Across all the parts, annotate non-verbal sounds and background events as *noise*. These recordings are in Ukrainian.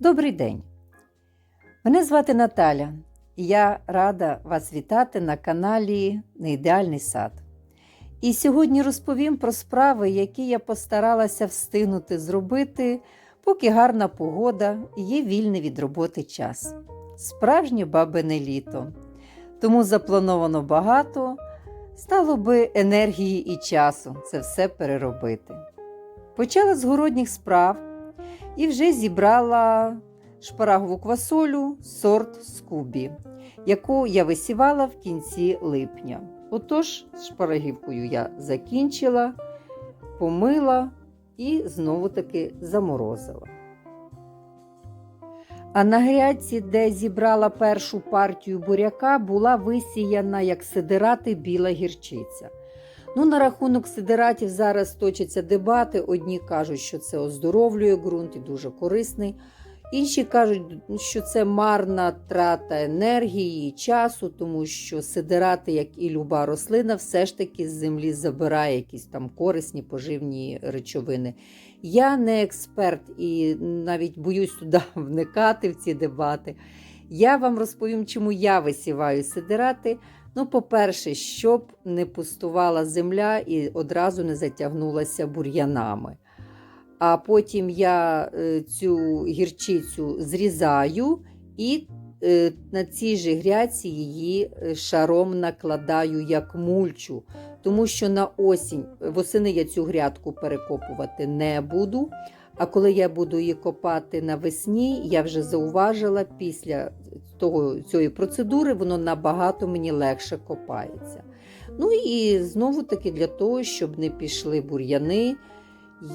Добрий день! Мене звати Наталя, і я рада вас вітати на каналі Неідеальний сад. І сьогодні розповім про справи, які я постаралася встигнути зробити, поки гарна погода і є вільний від роботи час. Справжнє бабине літо. Тому заплановано багато, стало би енергії і часу це все переробити. Почала з городніх справ і вже зібрала шпарагову квасолю сорт скубі, яку я висівала в кінці липня. Отож, з шпарагівкою я закінчила, помила і знову-таки заморозила. А на грядці, де зібрала першу партію буряка, була висіяна як сидирати біла гірчиця. Ну, на рахунок сидиратів зараз точаться дебати. Одні кажуть, що це оздоровлює ґрунт і дуже корисний. Інші кажуть, що це марна трата енергії і часу, тому що сидирати, як і люба рослина, все ж таки з землі забирає якісь там корисні поживні речовини. Я не експерт і навіть боюсь туди *laughs* вникати в ці дебати. Я вам розповім, чому я висіваю сидирати. Ну, по-перше, щоб не пустувала земля і одразу не затягнулася бур'янами. А потім я е, цю гірчицю зрізаю і е, на цій же гряці її е, шаром накладаю як мульчу. Тому що на осінь, восени я цю грядку перекопувати не буду. А коли я буду її копати навесні, я вже зауважила, після того, цієї процедури воно набагато мені легше копається. Ну і знову-таки для того, щоб не пішли бур'яни,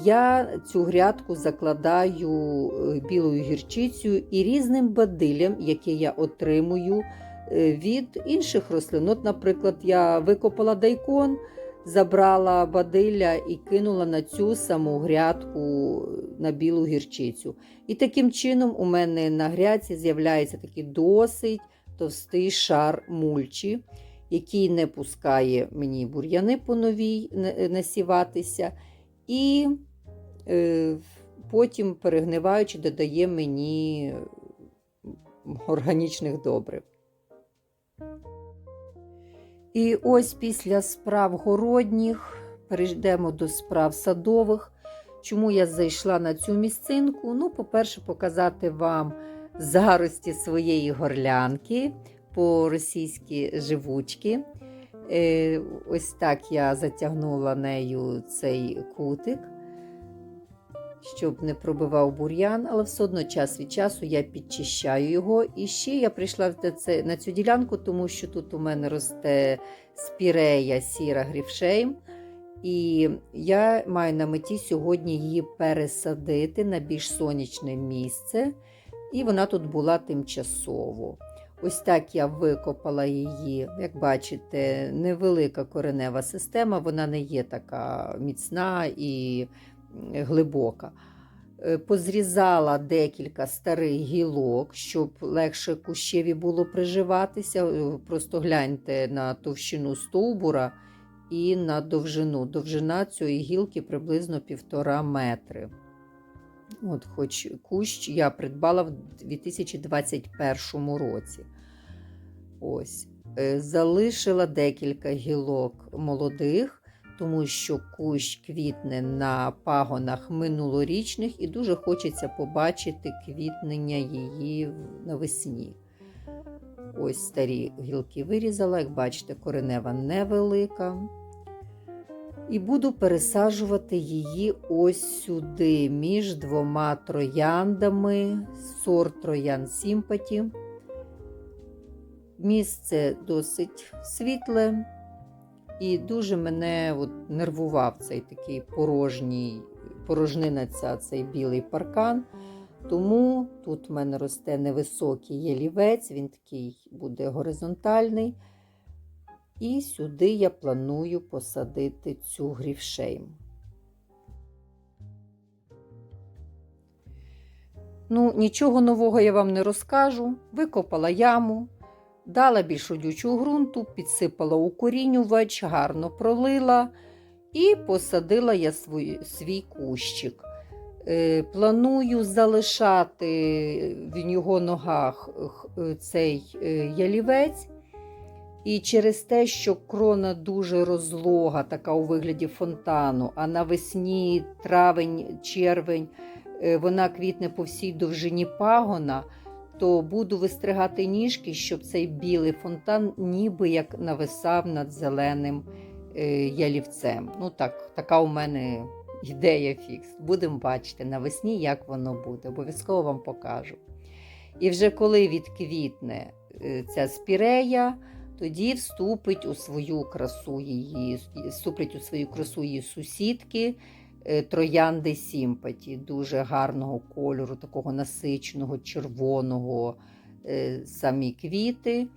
я цю грядку закладаю білою гірчицею і різним бадиллям, яке я отримую від інших рослин. От, Наприклад, я викопала дайкон, забрала бадилля і кинула на цю саму грядку на білу гірчицю. І таким чином у мене на грядці з'являється такий досить товстий шар мульчі, який не пускає мені бур'яни по новій насіватися. І е, потім, перегниваючи, додає мені органічних добрив. І ось після справ городніх перейдемо до справ садових. Чому я зайшла на цю місцинку? Ну, по-перше, показати вам зарості своєї горлянки по російські живучки. Е, ось так я затягнула нею цей кутик, щоб не пробивав бур'ян, але все одно час від часу я підчищаю його. І ще я прийшла на цю ділянку, тому що тут у мене росте спірея сіра грівшейм. І я маю на меті сьогодні її пересадити на більш сонячне місце, і вона тут була тимчасово. Ось так я викопала її, як бачите, невелика коренева система, вона не є така міцна і глибока. Позрізала декілька старих гілок, щоб легше кущеві було приживатися. Просто гляньте на товщину стовбура і на довжину. Довжина цієї гілки приблизно півтора метри. От, Хоч кущ я придбала в 2021 році. Ось. Залишила декілька гілок молодих, тому що кущ квітне на пагонах минулорічних, і дуже хочеться побачити квітнення її навесні. Ось старі гілки вирізала, як бачите, коренева невелика. І буду пересаджувати її ось сюди, між двома трояндами, сорт троян Сімпаті. Місце досить світле, і дуже мене от нервував цей такий порожній, порожнина ця, цей білий паркан. Тому тут в мене росте невисокий ялівець, він такий буде горизонтальний. І сюди я планую посадити цю грівшейм. Ну, нічого нового я вам не розкажу. Викопала яму, дала більш родючого ґрунту, підсипала укорінювач, гарно пролила і посадила я свій, свій кущик. Е, Планую залишати в його ногах е, цей е, ялівець. І через те, що крона дуже розлога, така у вигляді фонтану, а навесні, травень, червень, вона квітне по всій довжині пагона, то буду вистригати ніжки, щоб цей білий фонтан ніби як нависав над зеленим е, ялівцем. Ну так, така у мене ідея фікс. Будемо бачити навесні, як воно буде. Обов'язково вам покажу. І вже коли відквітне е, ця спірея, тоді вступить у свою красу її, вступлять у свою красу її сусідки троянди Сімпаті, дуже гарного кольору, такого насиченого, червоного е, самі квіти.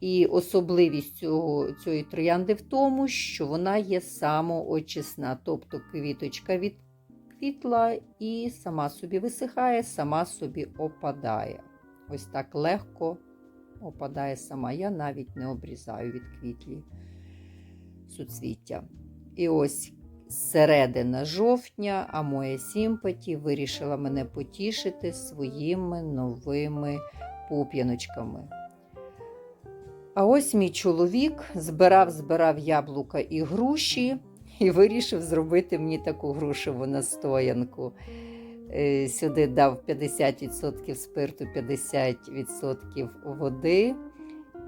І особливість цього, цієї троянди в тому, що вона є самоочисна, тобто квіточка відквітла і сама собі висихає, сама собі опадає. Ось так легко опадає сама. Я навіть не обрізаю від квітлі суцвіття. І ось середина жовтня, а моя сімпаті вирішила мене потішити своїми новими пуп'яночками. А ось мій чоловік збирав, збирав яблука і груші і вирішив зробити мені таку грушеву настоянку. Е, Сюди дав 50% спирту, 50% води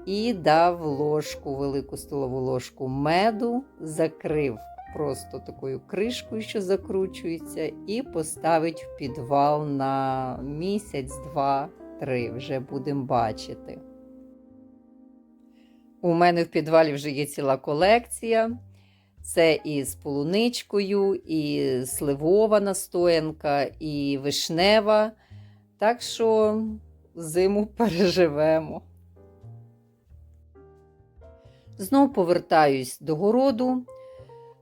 і дав ложку, велику столову ложку меду, закрив просто такою кришкою, що закручується, і поставить в підвал на місяць, два, три. Вже будемо бачити. У мене в підвалі вже є ціла колекція. Це і з полуничкою, і сливова настоянка, і вишнева. Так що зиму *laughs* переживемо. Знов повертаюсь до городу,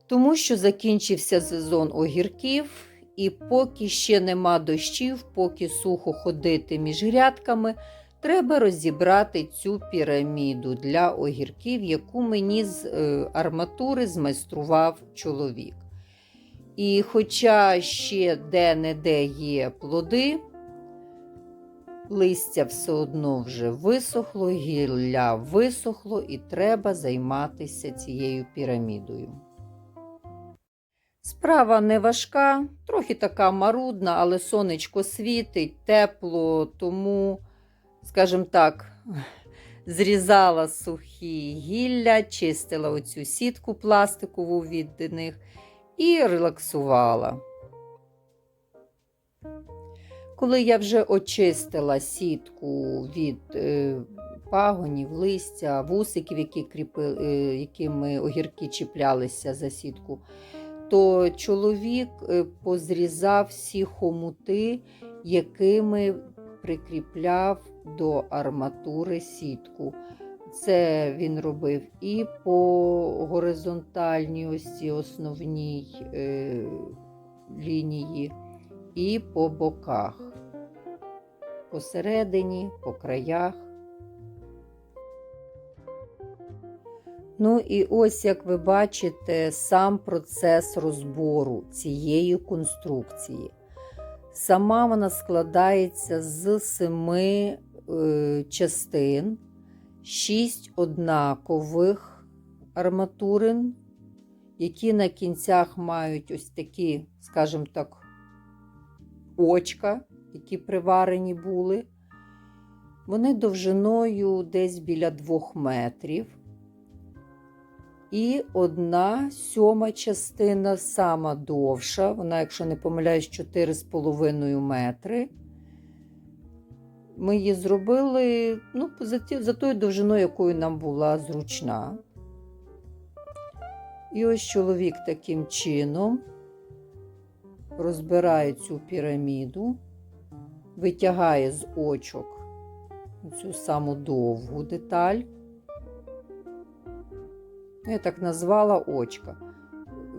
тому що закінчився сезон огірків, і поки ще нема дощів, поки сухо ходити між грядками, треба розібрати цю піраміду для огірків, яку мені з е, арматури змайстрував чоловік. І хоча ще де-не-де є плоди, листя все одно вже висохло, гілля висохло, і треба займатися цією пірамідою. Справа не важка, трохи така марудна, але сонечко світить, тепло, тому скажімо так, *laughs* зрізала сухі гілля, чистила оцю сітку пластикову від них і релаксувала. Коли я вже очистила сітку від е, пагонів, листя, вусиків, які кріпи, е, якими огірки чіплялися за сітку, то чоловік е, позрізав всі хомути, якими прикріпляв до арматури сітку. Це він робив і по горизонтальній ось цій основній е, лінії, і по боках, посередині, по краях. Ну і ось, як ви бачите, сам процес розбору цієї конструкції. Сама вона складається з семи е, частин, шість однакових арматурин, які на кінцях мають ось такі, скажімо так, очка, які приварені були. Вони довжиною десь біля двох метрів. І одна сьома частина сама довша, вона, якщо не помиляюсь, 4,5 метри. Ми її зробили ну, за, ті, за тою довжиною, якою нам була зручна. І ось чоловік таким чином розбирає цю піраміду, витягає з очок цю саму довгу деталь. Я так назвала очка.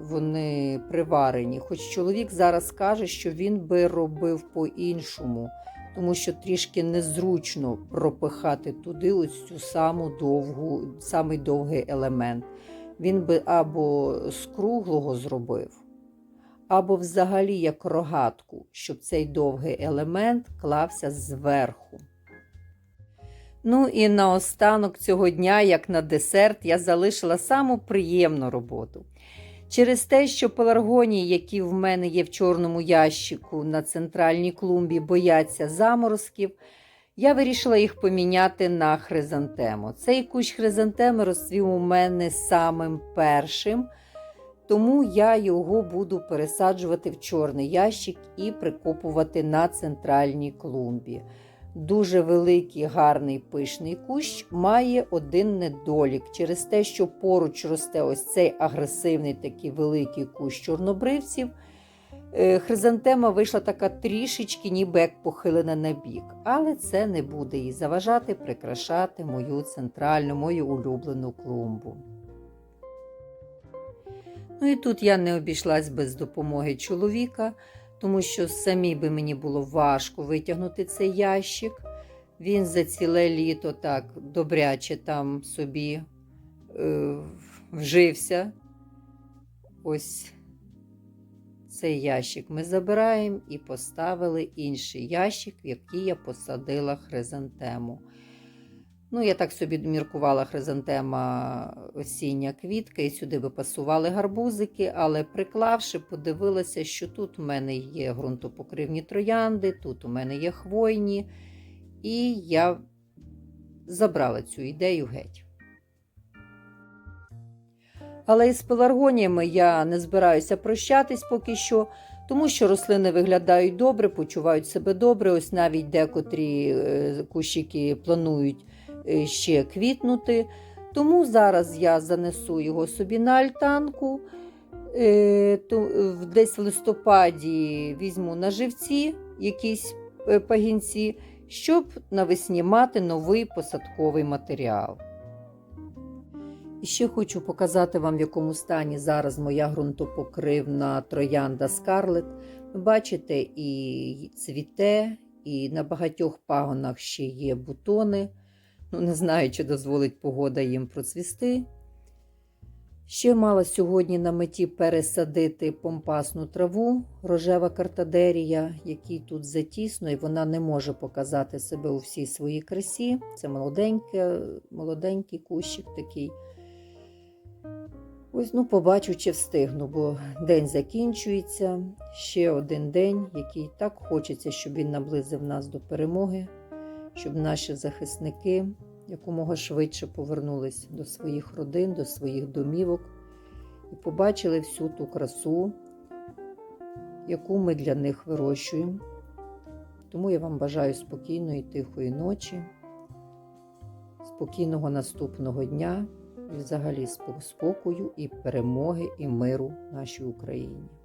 Вони приварені. Хоч чоловік зараз каже, що він би робив по-іншому, тому що трішки незручно пропихати туди ось цю саму довгу, самий довгий елемент. Він би або з круглого зробив, або взагалі як рогатку, щоб цей довгий елемент клався зверху. Ну і наостанок цього дня, як на десерт, я залишила саму приємну роботу. Через те, що пеларгонії, які в мене є в чорному ящику на центральній клумбі, бояться заморозків, я вирішила їх поміняти на хризантему. Цей кущ хризантеми розцвів у мене самим першим, тому я його буду пересаджувати в чорний ящик і прикопувати на центральній клумбі. Дуже великий, гарний пишний кущ має один недолік через те, що поруч росте ось цей агресивний такий великий кущ чорнобривців. Е, Хризантема вийшла така трішечки, ніби як похилена на бік, але це не буде їй заважати прикрашати мою центральну, мою улюблену клумбу. Ну і тут я не обійшлась без допомоги чоловіка, тому що самі би мені було важко витягнути цей ящик. Він за ціле літо так добряче там собі е, вжився. Ось цей ящик ми забираємо і поставили інший ящик, в який я посадила хризантему. Ну, я так собі міркувала хризантема осіння квітка, і сюди би пасували гарбузики, але приклавши, подивилася, що тут у мене є ґрунтопокривні троянди, тут у мене є хвойні, і я забрала цю ідею геть. Але із пеларгоніями я не збираюся прощатись поки що, тому що рослини виглядають добре, почувають себе добре. Ось навіть декотрі е, кущики планують ще квітнути. Тому зараз я занесу його собі на альтанку. Е, в- Десь в листопаді візьму на живці якісь е, пагінці, щоб навесні мати новий посадковий матеріал. І ще хочу показати вам, в якому стані зараз моя ґрунтопокривна троянда Скарлет. Бачите, і цвіте, і на багатьох пагонах ще є бутони. Ну, не знаю, чи дозволить погода їм процвісти. Ще мала сьогодні на меті пересадити помпасну траву, рожева картадерія, якій тут затісно, і вона не може показати себе у всій своїй красі. Це молоденький кущик такий. Ось, ну, побачу, чи встигну, бо день закінчується. Ще один день, який так хочеться, щоб він наблизив нас до перемоги, щоб наші захисники якомога швидше повернулись до своїх родин, до своїх домівок і побачили всю ту красу, яку ми для них вирощуємо. Тому я вам бажаю спокійної, тихої ночі, спокійного наступного дня і взагалі спокою і перемоги і миру нашій Україні.